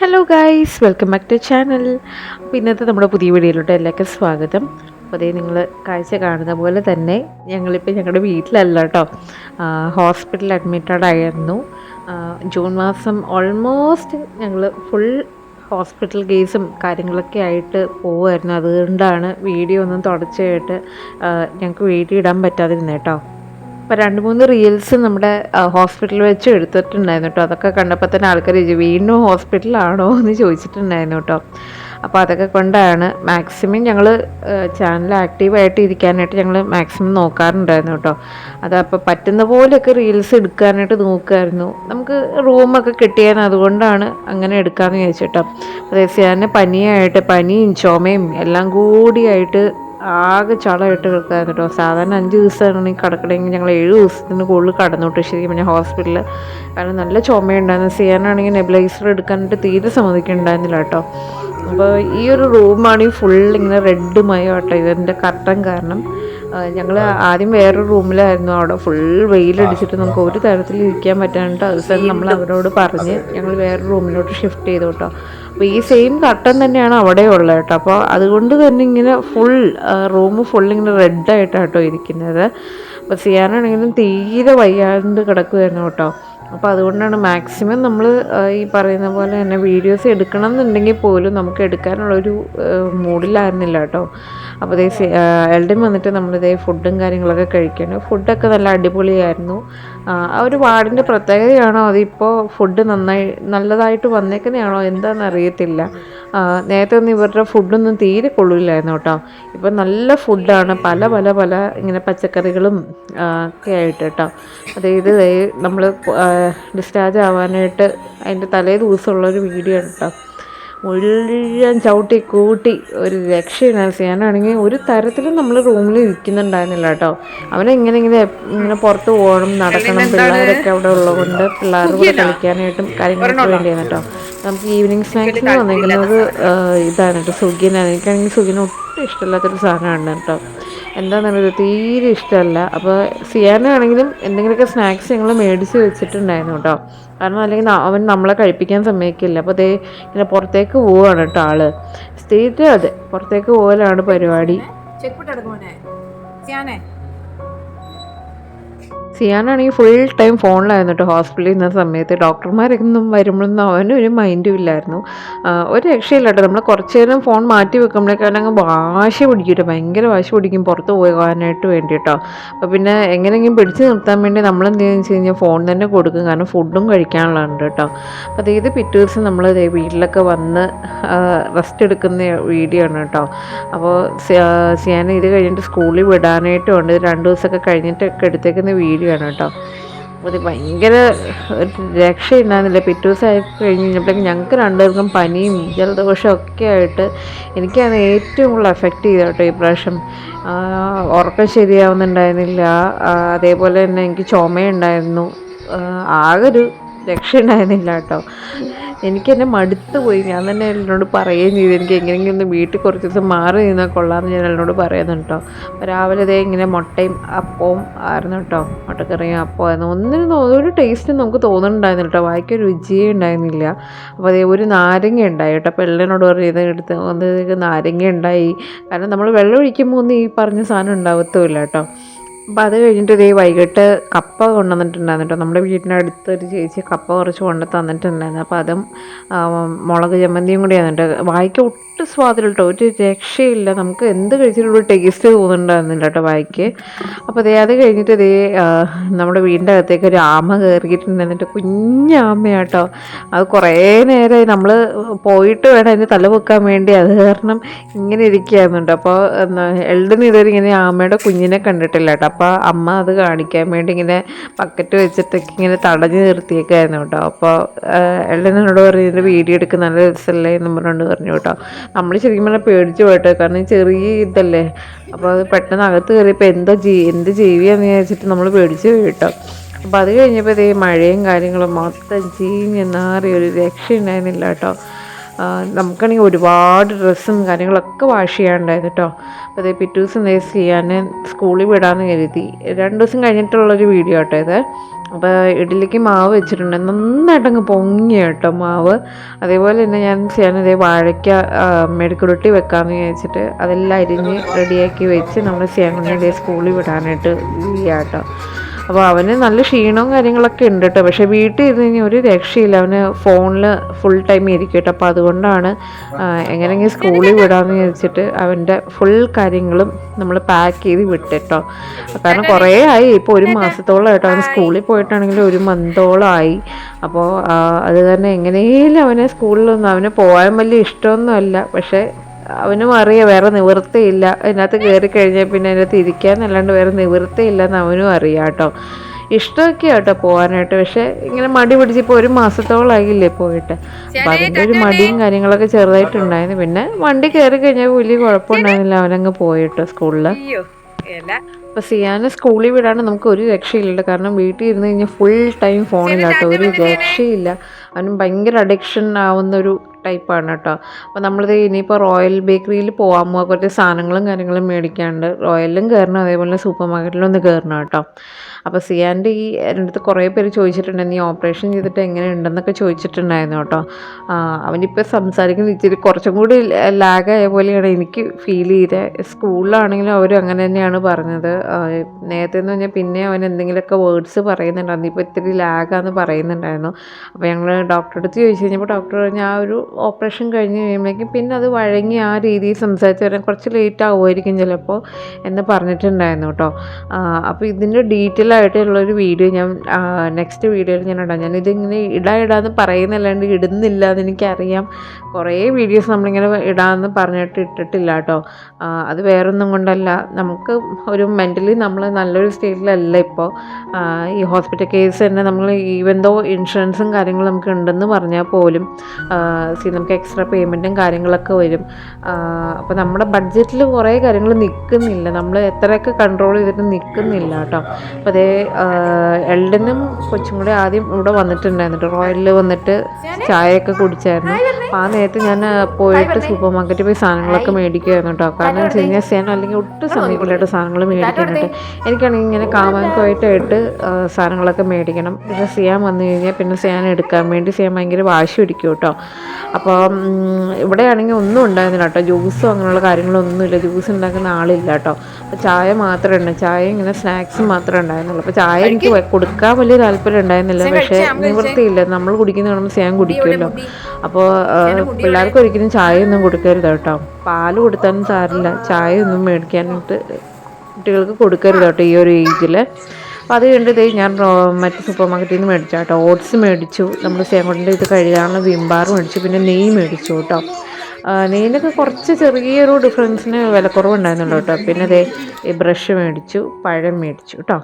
Hello guys welcome back to channel അപ്പോൾ ഇന്നത്തെ നമ്മുടെ പുതിയ വീഡിയോയിലോട്ട് എല്ലാവർക്കും സ്വാഗതം. അപ്പോൾ അതേ നിങ്ങൾ കാഴ്ച കാണുന്ന പോലെ തന്നെ ഞങ്ങളിപ്പോൾ ഞങ്ങളുടെ വീട്ടിലല്ല കേട്ടോ. ഹോസ്പിറ്റലിൽ അഡ്മിറ്റഡ് ആയിരുന്നു. ജൂൺ മാസം ഓൾമോസ്റ്റ് ഞങ്ങൾ ഫുൾ ഹോസ്പിറ്റൽ കേസും കാര്യങ്ങളൊക്കെ ആയിട്ട് പോവുമായിരുന്നു അതുകൊണ്ടാണ് വീഡിയോ ഒന്നും തുടർച്ചയായിട്ട് ഞങ്ങൾക്ക് വീഡിയോ ഇടാൻ പറ്റാതിരുന്നത് കേട്ടോ. അപ്പോൾ രണ്ട് മൂന്ന് റീൽസ് നമ്മുടെ ഹോസ്പിറ്റലിൽ വെച്ച് എടുത്തിട്ടുണ്ടായിരുന്നു കേട്ടോ. അതൊക്കെ കണ്ടപ്പോൾ തന്നെ ആൾക്കാർ ചോദിച്ചു വീണ്ടും ഹോസ്പിറ്റലാണോ എന്ന് ചോദിച്ചിട്ടുണ്ടായിരുന്നു കേട്ടോ. അപ്പോൾ അതൊക്കെ കൊണ്ടാണ് മാക്സിമം ഞങ്ങൾ ചാനൽ ആക്റ്റീവായിട്ട് ഇരിക്കാനായിട്ട് ഞങ്ങൾ മാക്സിമം നോക്കാറുണ്ടായിരുന്നു കേട്ടോ. അതപ്പോൾ പറ്റുന്ന പോലെയൊക്കെ റീൽസ് എടുക്കാനായിട്ട് നോക്കുമായിരുന്നു നമുക്ക് റൂമൊക്കെ കിട്ടിയാൽ അതുകൊണ്ടാണ് അങ്ങനെ എടുക്കാമെന്ന് ചോദിച്ചിട്ടോ അതേ ഞാൻ പനിയായിട്ട് പനിയും ചുമയും എല്ലാം കൂടിയായിട്ട് ആകെ ചളമായിട്ട് കിടക്കായിരുന്നു കേട്ടോ. സാധാരണ അഞ്ച് ദിവസമാണ് കിടക്കണമെങ്കിൽ ഞങ്ങൾ ഏഴ് ദിവസത്തിന് കൂടുതൽ കടന്നോട്ട് ശരിക്കും പിന്നെ ഹോസ്പിറ്റലിൽ കാരണം നല്ല ചുമയുണ്ടായിരുന്നു. സിയാനാണെങ്കിൽ നെബിലൈസർ എടുക്കാനായിട്ട് തീരെ സമ്മതിക്കുന്നുണ്ടായിരുന്നില്ല കേട്ടോ. അപ്പോൾ ഈ ഒരു റൂമാണെങ്കിൽ ഫുൾ ഇങ്ങനെ റെഡ് മയം കേട്ടോ. ഇതിന്റെ കർട്ടൻ കാരണം ഞങ്ങൾ ആദ്യം വേറൊരു റൂമിലായിരുന്നു. അവിടെ ഫുൾ വെയിലടിച്ചിട്ട് നമുക്ക് ഒരു തരത്തിൽ ഇരിക്കാൻ പറ്റാണ്ട് അവസാനം നമ്മൾ അവരോട് പറഞ്ഞ് ഞങ്ങൾ വേറെ റൂമിലോട്ട് ഷിഫ്റ്റ് ചെയ്തു കേട്ടോ. അപ്പോൾ ഈ സെയിം കട്ടൻ തന്നെയാണ് അവിടെ ഉള്ളത് കേട്ടോ. അപ്പോൾ അതുകൊണ്ട് തന്നെ ഇങ്ങനെ ഫുൾ റൂം ഫുൾ ഇങ്ങനെ റെഡായിട്ടാണ് കേട്ടോ ഇരിക്കുന്നത്. അപ്പോൾ സിയാനാണെങ്കിലും തീരെ വയ്യാണ്ട് കിടക്കുമായിരുന്നു കേട്ടോ. അപ്പോൾ അതുകൊണ്ടാണ് മാക്സിമം നമ്മൾ ഈ പറയുന്ന പോലെ തന്നെ വീഡിയോസ് എടുക്കണം എന്നുണ്ടെങ്കിൽ പോലും നമുക്ക് എടുക്കാനുള്ളൊരു മൂഡിലായിരുന്നില്ല കേട്ടോ. അപ്പോൾ ഇതേ എൽഡൻ വന്നിട്ട് നമ്മളിതേ ഫുഡും കാര്യങ്ങളൊക്കെ കഴിക്കണം ഫുഡൊക്കെ നല്ല അടിപൊളിയായിരുന്നു. ആ ഒരു വാർഡിന്റെ പ്രത്യേകതയാണോ? അതിപ്പോൾ ഫുഡ് നന്നായി നല്ലതായിട്ട് വന്നേക്കുന്നതാണോ? എന്താണെന്ന് അറിയത്തില്ല. നേരത്തെ ഒന്നും ഇവരുടെ ഫുഡൊന്നും തീരെ കൊള്ളില്ലായിരുന്നു കേട്ടോ. ഇപ്പം നല്ല ഫുഡാണ്. പല പല പല ഇങ്ങനെ പച്ചക്കറികളും ഒക്കെ ആയിട്ട് കേട്ടോ. അതായത് നമ്മൾ ഡിസ്ചാർജ് ആവാനായിട്ട് അതിന്റെ തലേ ദിവസമുള്ളൊരു വീഡിയോ ആണ് കേട്ടോ. മുഴുവൻ ചവിട്ടി കൂട്ടി ഒരു രക്ഷയില്ലാതെ ചെയ്യാനാണെങ്കിൽ ഒരു തരത്തിലും നമ്മൾ റൂമിൽ ഇരിക്കുന്നുണ്ടായിരുന്നില്ല കേട്ടോ. അവനെ ഇങ്ങനെ ഇങ്ങനെ ഇങ്ങനെ പുറത്ത് പോകണം നടക്കണം പിള്ളേരൊക്കെ അവിടെ ഉള്ളതുകൊണ്ട് പിള്ളേർ കൂടെ കളിക്കാനായിട്ടും കാര്യങ്ങളൊക്കെ വേണ്ടിയാണ് കേട്ടോ. നമുക്ക് ഈവനിങ് സ്നാക്സിന് വന്നിരിക്കുന്നത് ഇതാണ് കേട്ടോ. സുഖിനാണ് എനിക്കാണെങ്കിൽ സുഖിന് ഒട്ടും ഇഷ്ടമില്ലാത്തൊരു സാധനമാണ് കേട്ടോ. എന്താണെന്നുള്ളത് തീരെ ഇഷ്ടമല്ല. അപ്പോൾ സിയാനാണെങ്കിലും എന്തെങ്കിലുമൊക്കെ സ്നാക്സ് ഞങ്ങൾ മേടിച്ച് വെച്ചിട്ടുണ്ടായിരുന്നു കേട്ടോ. കാരണം അല്ലെങ്കിൽ അവൻ നമ്മളെ കഴിപ്പിക്കാൻ സമ്മതിക്കില്ല. അപ്പോൾ അതേ ഇങ്ങനെ പുറത്തേക്ക് പോവുകയാണ് കേട്ടോ ആൾ. സ്ഥിരം അതെ പുറത്തേക്ക് പോകലാണ് പരിപാടി. ചെക്ക് സിയാനാണെങ്കിൽ ഫുൾ ടൈം ഫോണിലായിരുന്നു ഹോസ്പിറ്റലിൽ നിന്ന സമയത്ത് ഡോക്ടർമാരൊന്നും വരുമ്പോഴൊന്നും അവന് ഒരു മൈൻഡും ഇല്ലായിരുന്നു. ഒരു രക്ഷയില്ല കേട്ടോ നമ്മൾ കുറച്ച് നേരം ഫോൺ മാറ്റി വെക്കുമ്പോഴേക്കും അവനങ്ങ് വാശി പിടിക്കും ഭയങ്കര വാശി പിടിക്കും പുറത്ത് പോകാനായിട്ട് വേണ്ടി കേട്ടോ അപ്പോൾ പിന്നെ എങ്ങനെയെങ്കിലും പിടിച്ച് നിർത്താൻ വേണ്ടി നമ്മൾ എന്ത് ചെയ്യുന്നത് വെച്ച് കഴിഞ്ഞാൽ ഫോൺ തന്നെ കൊടുക്കും. കാരണം ഫുഡും കഴിക്കാനുള്ളതുണ്ട് കേട്ടോ അപ്പോൾ ഇത് പിറ്റേ ദിവസം നമ്മൾ വീട്ടിലൊക്കെ വന്ന് റെസ്റ്റ് എടുക്കുന്ന വീഡിയോ ആണ് കേട്ടോ അപ്പോൾ സിയാന ഇത് കഴിഞ്ഞിട്ട് സ്കൂളിൽ വിടാനായിട്ടും ഉണ്ട് രണ്ട് ദിവസമൊക്കെ കഴിഞ്ഞിട്ടൊക്കെ എടുത്തേക്കുന്ന വീഡിയോ ആണ് കേട്ടോ. ഇത് ഭയങ്കര രക്ഷയുണ്ടായിരുന്നില്ല. പിറ്റേ ദിവസം ആയി കഴിഞ്ഞപ്പോഴേക്കും ഞങ്ങൾക്ക് രണ്ടുപേർക്കും പനിയും ജലദോഷവും ഒക്കെ ആയിട്ട് എനിക്കാണ് ഏറ്റവും കൂടുതൽ എഫക്റ്റ് ചെയ്തത് കേട്ടോ ഈ പ്രാവശ്യം. ഉറക്കം ശരിയാവുന്നുണ്ടായിരുന്നില്ല. അതേപോലെ തന്നെ എനിക്ക് ചുമയുണ്ടായിരുന്നു. ആകെ ഒരു രക്ഷയുണ്ടായിരുന്നില്ല കേട്ടോ. എനിക്ക് എന്നെ മടുത്ത് പോയി. ഞാൻ തന്നെ എന്നോട് പറയുകയും ചെയ്തു. എനിക്ക് എങ്ങനെയെങ്കിലും ഒന്ന് വീട്ടിൽ കുറച്ച് ദിവസം മാറി നിന്നാൽ കൊള്ളാമെന്ന് ഞാൻ എന്നോട് പറയുന്നു കേട്ടോ. രാവിലെ ഇതേ ഇങ്ങനെ മുട്ടയും അപ്പവും ആയിരുന്നു കേട്ടോ. മുട്ടക്കറിയും അപ്പമായിരുന്നു ഒന്നിനും ഒരു ടേസ്റ്റ് നമുക്ക് തോന്നുന്നുണ്ടായിരുന്നില്ല കേട്ടോ. വായിക്ക് രുചിയേ ഉണ്ടായിരുന്നില്ല. അപ്പോൾ അതേ ഒരു നാരങ്ങ ഉണ്ടായി കേട്ടോ. അപ്പോൾ എള്ളനോട് പറഞ്ഞു ഇത് എടുത്ത് ഒന്ന് നാരങ്ങ ഉണ്ടായി. കാരണം നമ്മൾ വെള്ളം ഒഴിക്കുമ്പോൾ ഒന്നും ഈ പറഞ്ഞ സാധനം ഉണ്ടാവത്തുമില്ല കേട്ടോ. അപ്പോൾ അത് കഴിഞ്ഞിട്ട് ഇതേ വൈകിട്ട് കപ്പ കൊണ്ടുവന്നിട്ടുണ്ടായിരുന്നു നമ്മുടെ വീട്ടിനടുത്ത് ഒരു ചേച്ചി കപ്പ കുറച്ച് കൊണ്ടു തന്നിട്ടുണ്ടായിരുന്നു. അപ്പോൾ അതും മുളക് ചമ്മന്തിയും കൂടി വന്നിട്ട് വായിക്ക് ഒട്ടും സ്വാദില്ല കേട്ടോ. ഒരു രക്ഷയില്ല. നമുക്ക് എന്ത് കഴിച്ചിട്ടുള്ള ടേസ്റ്റ് തോന്നുന്നുണ്ടായിരുന്നില്ല കേട്ടോ വായിക്ക്. അപ്പോൾ അതേ അത് കഴിഞ്ഞിട്ട് ഇതേ നമ്മുടെ വീടിന്റെ അകത്തേക്ക് ഒരു ആമ കയറിയിട്ടുണ്ടായിരുന്നിട്ട് കുഞ്ഞാമയാട്ടോ അത് കുറേ നേരമായി നമ്മൾ പോയിട്ട് വേണം അതിന് തല വെക്കാൻ വേണ്ടി. അത് കാരണം ഇങ്ങനെ ഇരിക്കുകയായിരുന്നുണ്ട് അപ്പോൾ എൽഡിന് ഇതുവരെ ഇങ്ങനെ ആമയുടെ കുഞ്ഞിനെ കണ്ടിട്ടില്ല കേട്ടോ. അപ്പോൾ അമ്മ അത് കാണിക്കാൻ വേണ്ടി ഇങ്ങനെ ബക്കറ്റ് വെച്ചിട്ടൊക്കെ ഇങ്ങനെ തടഞ്ഞു നിർത്തിയേക്കായിരുന്നു കേട്ടോ. അപ്പോൾ എൽഡിനോട് പറഞ്ഞു ഇതിന്റെ വീഡിയോ എടുക്കുന്ന നല്ല രസമല്ലേ? എന്ന് പറഞ്ഞുകൊണ്ട് പറഞ്ഞു കേട്ടോ. നമ്മൾ ശരിക്കും പറഞ്ഞാൽ പേടിച്ചു പോയിട്ടോ കാരണം ചെറിയ ഇതല്ലേ. അപ്പോൾ അത് പെട്ടെന്ന് അകത്ത് കയറിയപ്പോൾ എന്താ ജീ എന്ത് ജീവിയാന്ന് വിചാരിച്ചിട്ട് നമ്മൾ പേടിച്ച് പോയി കേട്ടോ. അപ്പോൾ അത് കഴിഞ്ഞപ്പോൾ ഇതേ മഴയും കാര്യങ്ങളും മൊത്തം ചീഞ്ഞ് നാറി ഒരു രക്ഷയുണ്ടായിരുന്നില്ല കേട്ടോ. ആ, നമുക്കാണെങ്കിൽ ഒരുപാട് ഡ്രസ്സും കാര്യങ്ങളൊക്കെ വാഷ് ചെയ്യാനുണ്ടായിരുന്നു കേട്ടോ. അപ്പോൾ അതേ പിറ്റേ ദിവസം ദേ ചെയ്യാൻ സ്കൂളിൽ വിടാമെന്ന് കരുതി. രണ്ട് ദിവസം കഴിഞ്ഞിട്ടുള്ളൊരു വീഡിയോ കേട്ടോ ഇത്. അപ്പോൾ ഇഡലിക്ക് മാവ് വെച്ചിട്ടുണ്ട്. നന്നായിട്ടങ്ങ് പൊങ്ങി കേട്ടോ മാവ്. അതേപോലെ തന്നെ ഞാൻ ചെയ്യാനതേ വാഴയ്ക്ക ആ, മെഴുക്കുരുട്ടി വെക്കാമെന്ന് വിചാരിച്ചിട്ട് അതെല്ലാം അരിഞ്ഞ് റെഡിയാക്കി വെച്ച് നമ്മൾ ചെയ്യാൻ സ്കൂളിൽ വിടാനായിട്ട് ചെയ്യാം കേട്ടോ. അപ്പോൾ അവന് നല്ല ക്ഷീണവും കാര്യങ്ങളൊക്കെ ഉണ്ട് കേട്ടോ. പക്ഷേ വീട്ടിൽ ഇരുന്ന് കഴിഞ്ഞാൽ ഒരു രക്ഷയില്ല. അവന് ഫോണിൽ ഫുൾ ടൈം ഇരിക്കും കേട്ടോ. അപ്പോൾ അതുകൊണ്ടാണ് എങ്ങനെയെങ്കിലും സ്കൂളിൽ വിടാമെന്ന് വിചാരിച്ചിട്ട് അവന്റെ ഫുൾ കാര്യങ്ങളും നമ്മൾ പാക്ക് ചെയ്ത് വിട്ടിട്ടോ. കാരണം കുറേ ആയി. ഇപ്പോൾ ഒരു മാസത്തോളം ആയിട്ടോ. അവൻ സ്കൂളിൽ പോയിട്ടാണെങ്കിൽ ഒരു മന്തോളമായി അപ്പോൾ അത് തന്നെ എങ്ങനെയും അവനെ സ്കൂളിലൊന്നും അവന് പോകാൻ വലിയ ഇഷ്ടമൊന്നുമല്ല. പക്ഷേ അവനും അറിയാം വേറെ നിവൃത്തിയില്ല. അതിനകത്ത് കയറി കഴിഞ്ഞാൽ പിന്നെ അതിനകത്ത് ഇരിക്കാന്നല്ലാണ്ട് വേറെ നിവൃത്തിയില്ല എന്ന് അവനും അറിയാം കേട്ടോ. ഇഷ്ടമൊക്കെ കേട്ടോ പോകാനായിട്ട് പക്ഷെ ഇങ്ങനെ മടി പിടിച്ച് ഇപ്പോൾ ഒരു മാസത്തോളായില്ലേ പോയിട്ട്. അപ്പം അതിന്റെ ഒരു മടിയും കാര്യങ്ങളൊക്കെ ചെറുതായിട്ടുണ്ടായിരുന്നു. പിന്നെ വണ്ടി കയറി കഴിഞ്ഞാൽ വലിയ കുഴപ്പമുണ്ടായിരുന്നില്ല. അവനങ്ങ് പോയിട്ടോ സ്കൂളിൽ അപ്പോൾ സിയാനെ സ്കൂളിൽ വിടാണ്ട് നമുക്ക് ഒരു രക്ഷയില്ല കാരണം വീട്ടിൽ ഇരുന്ന് കഴിഞ്ഞാൽ ഫുൾ ടൈം ഫോണിലാട്ടോ ഒരു രക്ഷയില്ല. അവനും ഭയങ്കര അഡിക്ഷൻ ആവുന്ന ഒരു ടൈപ്പാണ് കേട്ടോ. അപ്പോൾ നമ്മളിത് ഇനിയിപ്പോൾ റോയൽ ബേക്കറിയിൽ പോകാൻ പോകാൻ കുറച്ച് സാധനങ്ങളും കാര്യങ്ങളും മേടിക്കാണ്ട് റോയലിലും കയറണം അതേപോലെ സൂപ്പർ മാർക്കറ്റിലും ഒന്ന് കയറണം കേട്ടോ. അപ്പോൾ സിയാന്റെ ഈ എന്റെ കുറേ പേര് ചോദിച്ചിട്ടുണ്ട് നീ ഓപ്പറേഷൻ ചെയ്തിട്ട് എങ്ങനെ ഉണ്ടെന്നൊക്കെ ചോദിച്ചിട്ടുണ്ടായിരുന്നു കേട്ടോ. അവനിപ്പോൾ സംസാരിക്കുന്ന ഇച്ചിരി കുറച്ചും കൂടി ലാഗായ പോലെയാണ് എനിക്ക് ഫീൽ ചെയ്തത് സ്കൂളിലാണെങ്കിലും അവരും അങ്ങനെ തന്നെയാണ് പറഞ്ഞത്. നേരത്തെ എന്ന് പറഞ്ഞാൽ പിന്നെ അവൻ എന്തെങ്കിലുമൊക്കെ വേർഡ്സ് പറയുന്നുണ്ടായിരുന്നു. ഇപ്പോൾ ഇത്തിരി ലാഗാന്ന് പറയുന്നുണ്ടായിരുന്നു. അപ്പോൾ ഞങ്ങൾ ഡോക്ടറെ അടുത്ത് ചോദിച്ചു കഴിഞ്ഞപ്പോൾ ഡോക്ടർ പറഞ്ഞ ആ ഒരു ഓപ്പറേഷൻ കഴിഞ്ഞ് കഴിയുമ്പോഴേക്കും പിന്നെ അത് വഴങ്ങി ആ രീതിയിൽ സംസാരിച്ച് വരാൻ കുറച്ച് ലേറ്റ് ആവുമായിരിക്കും ചിലപ്പോൾ എന്ന് പറഞ്ഞിട്ടുണ്ടായിരുന്നു കേട്ടോ. അപ്പോൾ ഇതിന്റെ ഡീറ്റെയിൽ ആയിട്ടുള്ളൊരു വീഡിയോ ഞാൻ നെക്സ്റ്റ് വീഡിയോയിൽ ഞാൻ ഇടാം. ഞാനിതിങ്ങനെ ഇടാ ഇടാന്ന് പറയുന്നല്ലാണ്ട് ഇടുന്നില്ല എന്ന് എനിക്കറിയാം. കുറേ വീഡിയോസ് നമ്മളിങ്ങനെ ഇടാമെന്ന് പറഞ്ഞിട്ട് ഇട്ടിട്ടില്ല കേട്ടോ. അത് വേറൊന്നും കൊണ്ടല്ല. നമുക്ക് ഒരു മെന്റലി നമ്മൾ നല്ലൊരു സ്റ്റേറ്റിലല്ല ഇപ്പോൾ ഈ ഹോസ്പിറ്റൽ കേസ് തന്നെ നമ്മൾ ഈവൻ ദോ ഇൻഷുറൻസും കാര്യങ്ങളും നമുക്ക് ഉണ്ടെന്ന് പറഞ്ഞാൽ പോലും സി നമുക്ക് എക്സ്ട്രാ പേയ്മെന്റും കാര്യങ്ങളൊക്കെ വരും. അപ്പോൾ നമ്മുടെ ബഡ്ജറ്റിൽ കുറേ കാര്യങ്ങൾ നിൽക്കുന്നില്ല നമ്മൾ എത്രയൊക്കെ കൺട്രോൾ ചെയ്തിട്ട് നിൽക്കുന്നില്ല കേട്ടോ. അപ്പോൾ അതേ എൽഡനും കൊച്ചും കൂടെ ആദ്യം ഇവിടെ വന്നിട്ടുണ്ടായിരുന്നു റോയലിൽ വന്നിട്ട് ചായയൊക്കെ കുടിച്ചായിരുന്നു. അപ്പോൾ ആ നേരത്ത് ഞാൻ പോയിട്ട് സൂപ്പർ മാർക്കറ്റിൽ പോയി സാധനങ്ങളൊക്കെ മേടിക്കുമായിരുന്നു കേട്ടോ. കാരണം വെച്ച് കഴിഞ്ഞാൽ സേന അല്ലെങ്കിൽ ഒട്ടും സമയമില്ലായിട്ട് സാധനങ്ങൾ മേടിക്കാനായിട്ട് എനിക്കാണെങ്കിൽ ഇങ്ങനെ കാമാങ്കമായിട്ടായിട്ട് സാധനങ്ങളൊക്കെ മേടിക്കണം. പക്ഷേ സിയാൻ വന്നു കഴിഞ്ഞാൽ പിന്നെ സിയാൻ എടുക്കാൻ വേണ്ടി സിയാൻ ഭയങ്കര വാശി പിടിക്കും കേട്ടോ. അപ്പോൾ ഇവിടെയാണെങ്കിൽ ഒന്നും ഉണ്ടായിരുന്നില്ല കേട്ടോ. ജ്യൂസും അങ്ങനെയുള്ള കാര്യങ്ങളൊന്നുമില്ല. ജ്യൂസ് ഉണ്ടാക്കുന്ന ആളില്ല കേട്ടോ. അപ്പോൾ ചായ മാത്രമേ ഉണ്ട് ചായ ഇങ്ങനെ സ്നാക്സ് മാത്രമേ ഉണ്ടായിരുന്നുള്ളൂ. അപ്പോൾ ചായ എനിക്ക് കൊടുക്കാൻ വലിയ താല്പര്യം ഉണ്ടായിരുന്നില്ല. പക്ഷേ നിവൃത്തിയില്ല. നമ്മൾ കുടിക്കുന്ന കാണുമ്പോൾ സിയാൻ കുടിക്കുമല്ലോ. അപ്പോൾ പിള്ളേർക്ക് ഒരിക്കലും ചായ ഒന്നും കൊടുക്കരുത് കേട്ടോ. പാൽ കൊടുത്താലും സാരില്ല ചായ ഒന്നും മേടിക്കാനായിട്ട് കുട്ടികൾക്ക് കൊടുക്കരുത് കേട്ടോ ഈ ഒരു ഏജിൽ അപ്പോൾ അത് കണ്ടതേ ഞാൻ മറ്റ് സൂപ്പർ മാർക്കറ്റിൽ നിന്ന് മേടിച്ചു കേട്ടോ. ഓട്സ് മേടിച്ചു. നമ്മൾ സേമോട്ടിന്റെ ഇത് കഴുകാനുള്ള വിംബാർ മേടിച്ചു. പിന്നെ നെയ് മേടിച്ചു കേട്ടോ. നെയ്യിലൊക്കെ കുറച്ച് ചെറിയൊരു ഡിഫറൻസിന് വിലക്കുറവുണ്ടായിരുന്നുള്ളൂ കേട്ടോ. പിന്നെ അതേ ബ്രഷ് മേടിച്ചു പഴം മേടിച്ചു കേട്ടോ.